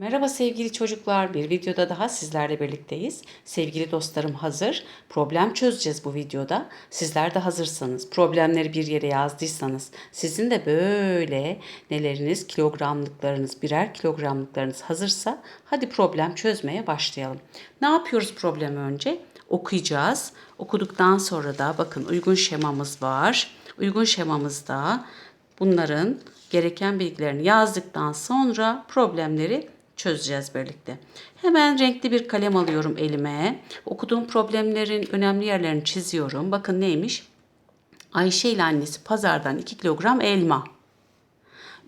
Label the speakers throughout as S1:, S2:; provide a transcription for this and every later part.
S1: Merhaba sevgili çocuklar. Bir videoda daha sizlerle birlikteyiz. Sevgili dostlarım hazır. Problem çözeceğiz bu videoda. Sizler de hazırsanız, problemleri bir yere yazdıysanız, sizin de böyle neleriniz, kilogramlıklarınız, birer kilogramlıklarınız hazırsa hadi problem çözmeye başlayalım. Ne yapıyoruz problemi önce? Okuyacağız. Okuduktan sonra da bakın uygun şemamız var. Uygun şemamızda bunların gereken bilgilerini yazdıktan sonra problemleri çözeceğiz birlikte. Hemen renkli bir kalem alıyorum elime. Okuduğum problemlerin önemli yerlerini çiziyorum. Bakın neymiş? Ayşe ile annesi pazardan 2 kilogram elma,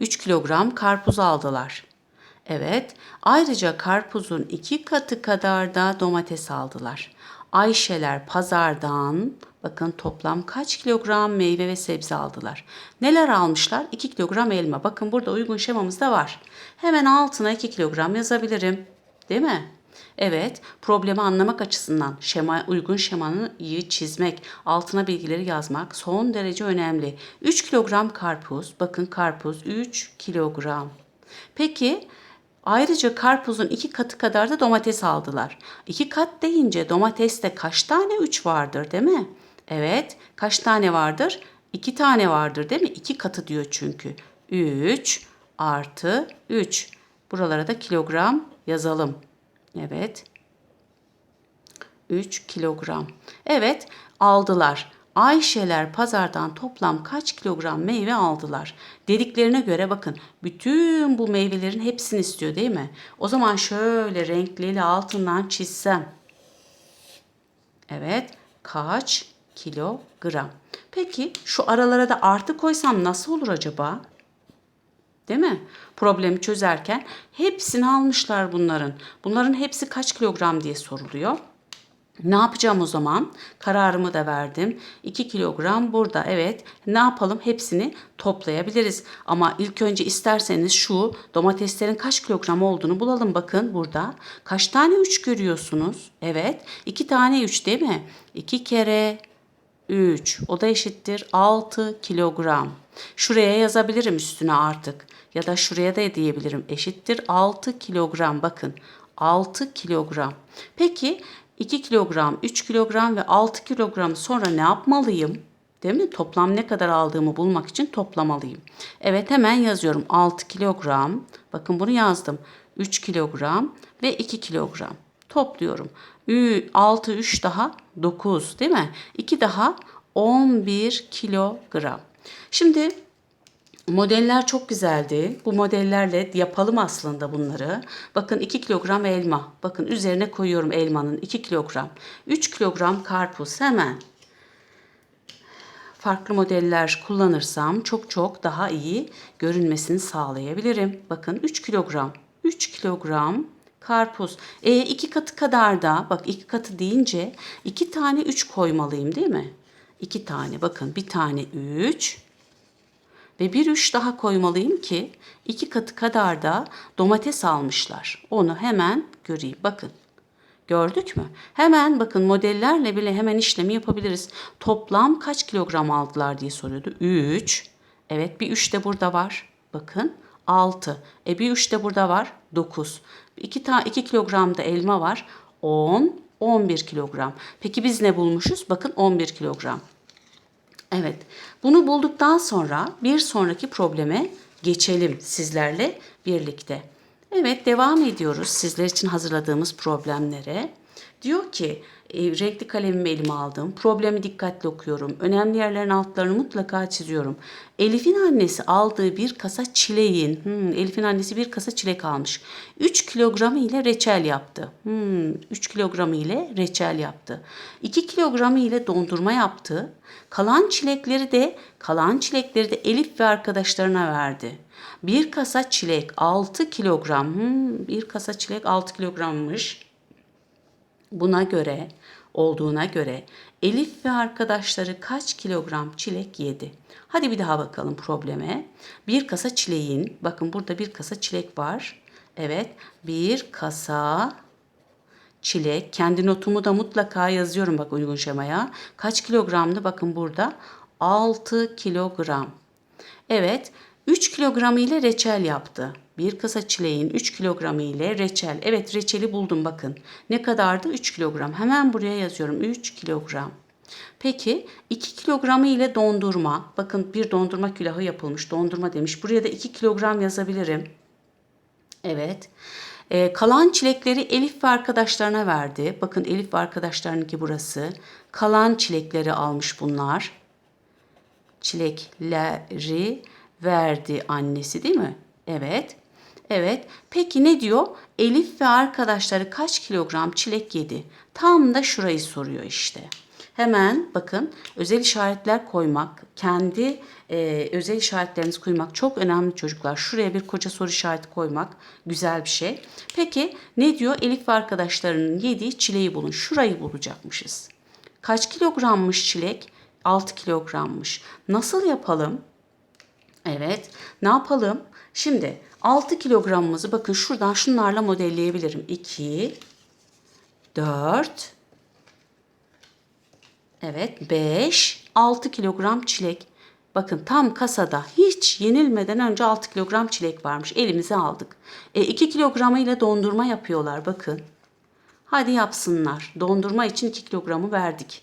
S1: 3 kilogram karpuz aldılar. Evet, ayrıca karpuzun iki katı kadar da domates aldılar. Ayşeler pazardan bakın toplam kaç kilogram meyve ve sebze aldılar. Neler almışlar? 2 kilogram elma. Bakın burada uygun şemamız da var. Hemen altına 2 kilogram yazabilirim. Değil mi? Evet, problemi anlamak açısından şema, uygun şemanı iyi çizmek, altına bilgileri yazmak son derece önemli. 3 kilogram karpuz, bakın karpuz 3 kilogram. Peki ayrıca karpuzun iki katı kadar da domates aldılar. İki kat deyince domateste kaç tane 3 vardır değil mi? Evet, kaç tane vardır? İki tane vardır değil mi? İki katı diyor çünkü. 3 artı 3. Buralara da kilogram yazalım. Evet. 3 kilogram. Evet aldılar. Ayşeler pazardan toplam kaç kilogram meyve aldılar? Dediklerine göre bakın bütün bu meyvelerin hepsini istiyor değil mi? O zaman şöyle renkliyle altından çizsem. Evet kaç kilogram? Peki şu aralara da artı koysam nasıl olur acaba? Değil mi? Problemi çözerken hepsini almışlar bunların. Bunların hepsi kaç kilogram diye soruluyor. Ne yapacağım o zaman? Kararımı da verdim. 2 kilogram burada. Evet. Ne yapalım? Hepsini toplayabiliriz. Ama ilk önce isterseniz şu domateslerin kaç kilogram olduğunu bulalım. Bakın burada. Kaç tane 3 görüyorsunuz? Evet. 2 tane 3 değil mi? 2 kere 3. O da eşittir 6 kilogram. Şuraya yazabilirim üstüne artık. Ya da şuraya da diyebilirim. Eşittir 6 kilogram. Bakın 6 kilogram. Peki 2 kilogram, 3 kilogram ve 6 kilogram sonra ne yapmalıyım? Değil mi? Toplam ne kadar aldığımı bulmak için toplamalıyım. Evet hemen yazıyorum. 6 kilogram. Bakın bunu yazdım. 3 kilogram ve 2 kilogram. Topluyorum. 6, 3 daha 9 değil mi? 2 daha 11 kilogram. Şimdi Modeller çok güzeldi. Bu modellerle yapalım aslında bunları. Bakın 2 kilogram elma. Bakın üzerine koyuyorum elmanın 2 kilogram. 3 kilogram karpuz hemen. Farklı modeller kullanırsam çok çok daha iyi görünmesini sağlayabilirim. Bakın 3 kilogram. 3 kilogram karpuz. E iki katı kadar da bak iki katı deyince iki tane 3 koymalıyım değil mi? İki tane bakın bir tane 3 ve bir üç daha koymalıyım ki iki katı kadar da domates almışlar. Onu hemen göreyim. Bakın. Gördük mü? Hemen bakın modellerle bile hemen işlemi yapabiliriz. Toplam kaç kilogram aldılar diye soruyordu. 3. Evet bir 3 de burada var. Bakın 6. E bir 3 de burada var. 9. 2 ta 2 kilogram da elma var. 10. 11 kilogram. Peki biz ne bulmuşuz? Bakın 11 kilogram. Evet. Bunu bulduktan sonra bir sonraki probleme geçelim sizlerle birlikte. Evet devam ediyoruz sizler için hazırladığımız problemlere. Diyor ki e, renkli kalemimi elime aldım. Problemi dikkatli okuyorum. Önemli yerlerin altlarını mutlaka çiziyorum. Elif'in annesi aldığı bir kasa çileğin, hmm, Elif'in annesi bir kasa çilek almış. 3 kilogramı ile reçel yaptı. Hmm, 3 kilogramı ile reçel yaptı. 2 kilogramı ile dondurma yaptı. Kalan çilekleri de kalan çilekleri de Elif ve arkadaşlarına verdi. Bir kasa çilek 6 kilogram. Hmm, bir kasa çilek 6 kilogrammış. Buna göre olduğuna göre Elif ve arkadaşları kaç kilogram çilek yedi? Hadi bir daha bakalım probleme. Bir kasa çileğin, bakın burada bir kasa çilek var. Evet, bir kasa çilek. Kendi notumu da mutlaka yazıyorum bak uygun şemaya. Kaç kilogramdı? Bakın burada 6 kilogram. Evet, 3 kilogram ile reçel yaptı. Bir kasa çileğin 3 kilogramı ile reçel. Evet reçeli buldum bakın. Ne kadardı? 3 kilogram. Hemen buraya yazıyorum. 3 kilogram. Peki 2 kilogramı ile dondurma. Bakın bir dondurma külahı yapılmış. Dondurma demiş. Buraya da 2 kilogram yazabilirim. Evet. Ee, kalan çilekleri Elif ve arkadaşlarına verdi. Bakın Elif ve arkadaşlarınınki burası. Kalan çilekleri almış bunlar. Çilekleri verdi annesi değil mi? Evet. Evet. Peki ne diyor? Elif ve arkadaşları kaç kilogram çilek yedi? Tam da şurayı soruyor işte. Hemen bakın özel işaretler koymak, kendi e, özel işaretlerinizi koymak çok önemli çocuklar. Şuraya bir koca soru işareti koymak güzel bir şey. Peki ne diyor? Elif ve arkadaşlarının yediği çileği bulun. Şurayı bulacakmışız. Kaç kilogrammış çilek? 6 kilogrammış. Nasıl yapalım? Evet. Ne yapalım? Şimdi 6 kilogramımızı bakın şuradan şunlarla modelleyebilirim. 2, 4, evet 5, 6 kilogram çilek. Bakın tam kasada hiç yenilmeden önce 6 kilogram çilek varmış. Elimize aldık. E, 2 kilogramıyla dondurma yapıyorlar bakın. Hadi yapsınlar. Dondurma için 2 kilogramı verdik.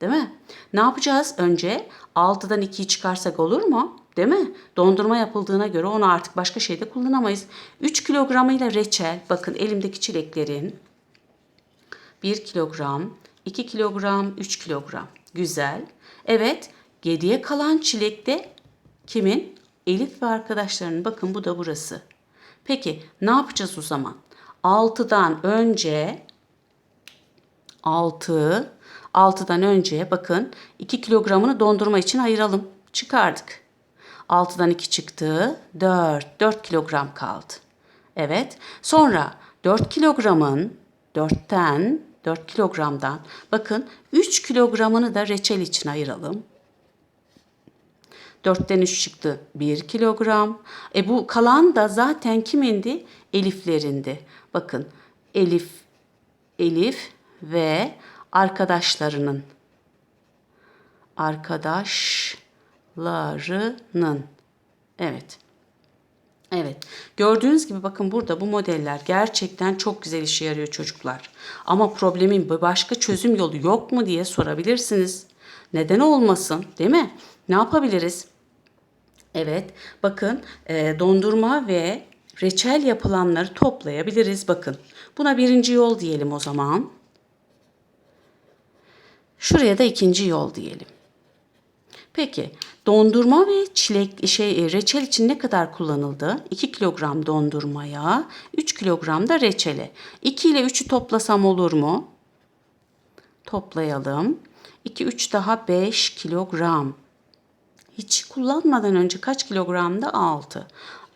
S1: Değil mi? Ne yapacağız? Önce 6'dan 2'yi çıkarsak olur mu? Değil mi? Dondurma yapıldığına göre onu artık başka şeyde kullanamayız. 3 kilogramıyla reçel. Bakın elimdeki çileklerin 1 kilogram, 2 kilogram, 3 kilogram. Güzel. Evet. Geriye kalan çilek de kimin? Elif ve arkadaşlarının. Bakın bu da burası. Peki ne yapacağız o zaman? 6'dan önce 6 6'dan önce bakın 2 kilogramını dondurma için ayıralım. Çıkardık. 6'dan 2 çıktı. 4. 4 kilogram kaldı. Evet. Sonra 4 kilogramın 4'ten 4 kilogramdan bakın 3 kilogramını da reçel için ayıralım. 4'ten 3 çıktı 1 kilogram. E bu kalan da zaten kimindi? Eliflerindi. Bakın Elif, Elif ve arkadaşlarının arkadaşlarının evet Evet. Gördüğünüz gibi bakın burada bu modeller gerçekten çok güzel işe yarıyor çocuklar. Ama problemin başka çözüm yolu yok mu diye sorabilirsiniz. Neden olmasın değil mi? Ne yapabiliriz? Evet bakın e, dondurma ve reçel yapılanları toplayabiliriz. Bakın buna birinci yol diyelim o zaman. Şuraya da ikinci yol diyelim. Peki dondurma ve çilek şey reçel için ne kadar kullanıldı? 2 kilogram dondurmaya, 3 kilogram da reçele. 2 ile 3'ü toplasam olur mu? Toplayalım. 2 3 daha 5 kilogram. Hiç kullanmadan önce kaç kilogramdı? 6.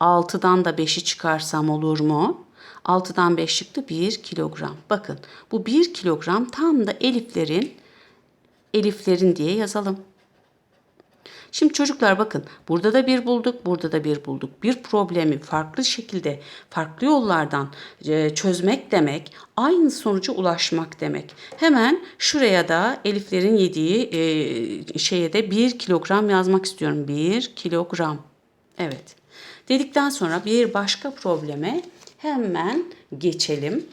S1: 6'dan da 5'i çıkarsam olur mu? 6'dan 5 çıktı 1 kilogram. Bakın bu 1 kilogram tam da eliflerin eliflerin diye yazalım. Şimdi çocuklar bakın burada da bir bulduk, burada da bir bulduk. Bir problemi farklı şekilde, farklı yollardan e, çözmek demek, aynı sonuca ulaşmak demek. Hemen şuraya da Eliflerin yediği e, şeye de 1 kilogram yazmak istiyorum. 1 kilogram. Evet. Dedikten sonra bir başka probleme hemen geçelim.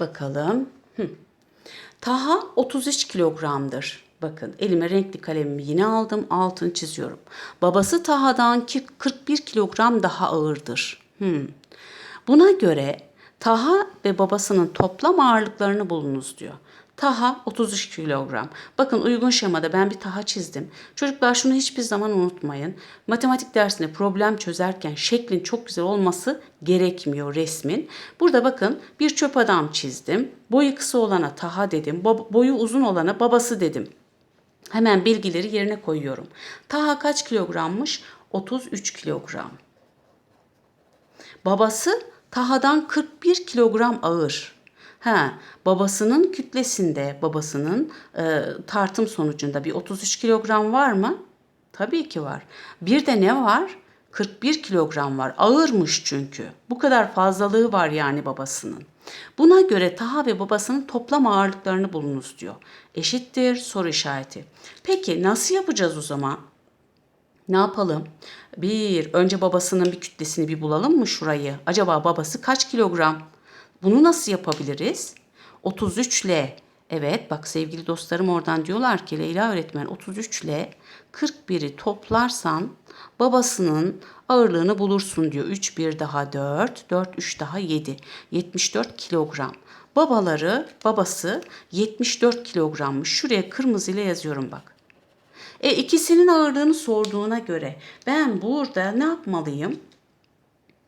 S1: Bakalım. Hı. Taha 33 kilogramdır. Bakın elime renkli kalemimi yine aldım. Altını çiziyorum. Babası Taha'dan 41 kilogram daha ağırdır. Hmm. Buna göre Taha ve babasının toplam ağırlıklarını bulunuz diyor. Taha 33 kilogram. Bakın uygun şemada ben bir taha çizdim. Çocuklar şunu hiçbir zaman unutmayın. Matematik dersinde problem çözerken şeklin çok güzel olması gerekmiyor resmin. Burada bakın bir çöp adam çizdim. Boyu kısa olana taha dedim. Boyu uzun olana babası dedim. Hemen bilgileri yerine koyuyorum. Taha kaç kilogrammış? 33 kilogram. Babası Taha'dan 41 kilogram ağır. Ha, babasının kütlesinde, babasının e, tartım sonucunda bir 33 kilogram var mı? Tabii ki var. Bir de ne var? 41 kilogram var. Ağırmış çünkü. Bu kadar fazlalığı var yani babasının. Buna göre Taha ve babasının toplam ağırlıklarını bulunuz diyor. Eşittir soru işareti. Peki nasıl yapacağız o zaman? Ne yapalım? Bir, önce babasının bir kütlesini bir bulalım mı şurayı? Acaba babası kaç kilogram? Bunu nasıl yapabiliriz? 33 ile Evet bak sevgili dostlarım oradan diyorlar ki Leyla öğretmen 33 ile 41'i toplarsan babasının ağırlığını bulursun diyor. 3 1 daha 4, 4 3 daha 7. 74 kilogram. Babaları, babası 74 kilogrammış. Şuraya kırmızıyla yazıyorum bak. E ikisinin ağırlığını sorduğuna göre ben burada ne yapmalıyım?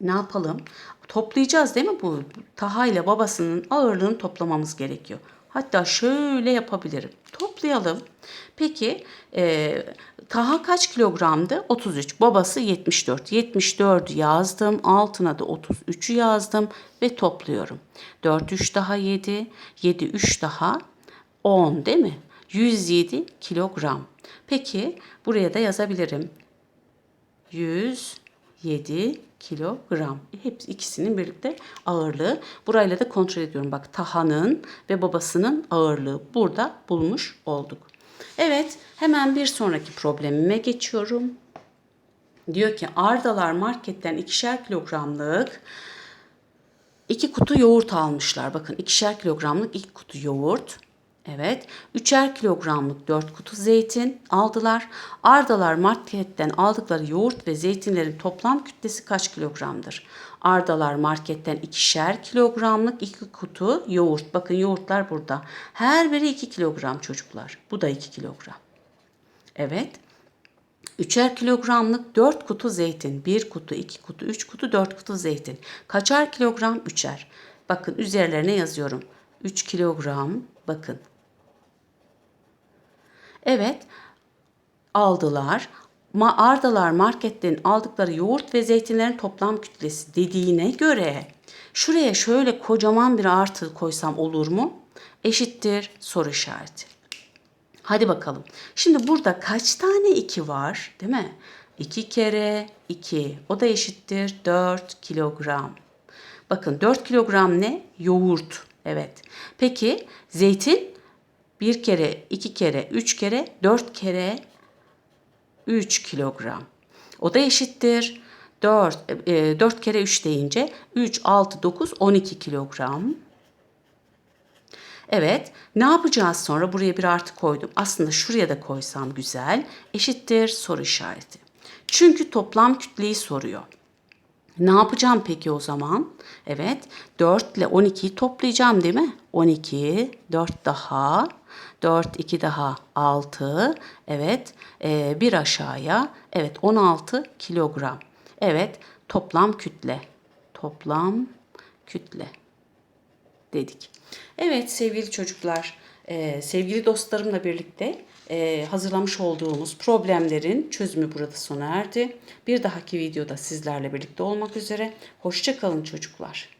S1: Ne yapalım? Toplayacağız değil mi bu? Taha ile babasının ağırlığını toplamamız gerekiyor. Hatta şöyle yapabilirim. Toplayalım. Peki e, Taha kaç kilogramdı? 33. Babası 74. 74 yazdım. Altına da 33'ü yazdım ve topluyorum. 4 3 daha 7. 7 3 daha 10 değil mi? 107 kilogram. Peki buraya da yazabilirim. 107 kilogram. Hepsi ikisinin birlikte ağırlığı. Burayla da kontrol ediyorum. Bak Taha'nın ve babasının ağırlığı burada bulmuş olduk. Evet hemen bir sonraki problemime geçiyorum. Diyor ki Ardalar marketten ikişer kilogramlık iki kutu yoğurt almışlar. Bakın ikişer kilogramlık iki kutu yoğurt. Evet. Üçer kilogramlık dört kutu zeytin aldılar. Ardalar marketten aldıkları yoğurt ve zeytinlerin toplam kütlesi kaç kilogramdır? Ardalar marketten ikişer kilogramlık iki kutu yoğurt. Bakın yoğurtlar burada. Her biri iki kilogram çocuklar. Bu da iki kilogram. Evet. Üçer kilogramlık 4 kutu zeytin. 1 kutu, 2 kutu, 3 kutu, 4 kutu zeytin. Kaçar kilogram? Üçer. Bakın üzerlerine yazıyorum. 3 kilogram. Bakın. Evet. Aldılar. Ma Ardalar marketten aldıkları yoğurt ve zeytinlerin toplam kütlesi dediğine göre şuraya şöyle kocaman bir artı koysam olur mu? Eşittir soru işareti. Hadi bakalım. Şimdi burada kaç tane 2 var değil mi? 2 kere 2 o da eşittir 4 kilogram. Bakın 4 kilogram ne? Yoğurt. Evet. Peki zeytin 1 kere 2 kere 3 kere 4 kere 3 kilogram. O da eşittir 4, e, 4 kere 3 deyince 3, 6, 9, 12 kilogram. Evet. Ne yapacağız sonra? Buraya bir artı koydum. Aslında şuraya da koysam güzel. Eşittir soru işareti. Çünkü toplam kütleyi soruyor. Ne yapacağım peki o zaman? Evet. 4 ile 12'yi toplayacağım değil mi? 12, 4 daha, 4, 2 daha 6. Evet. Ee, bir aşağıya. Evet 16 kilogram. Evet. Toplam kütle. Toplam kütle dedik. Evet sevgili çocuklar, e, sevgili dostlarımla birlikte e, hazırlamış olduğumuz problemlerin çözümü burada sona erdi. Bir dahaki videoda sizlerle birlikte olmak üzere. Hoşçakalın çocuklar.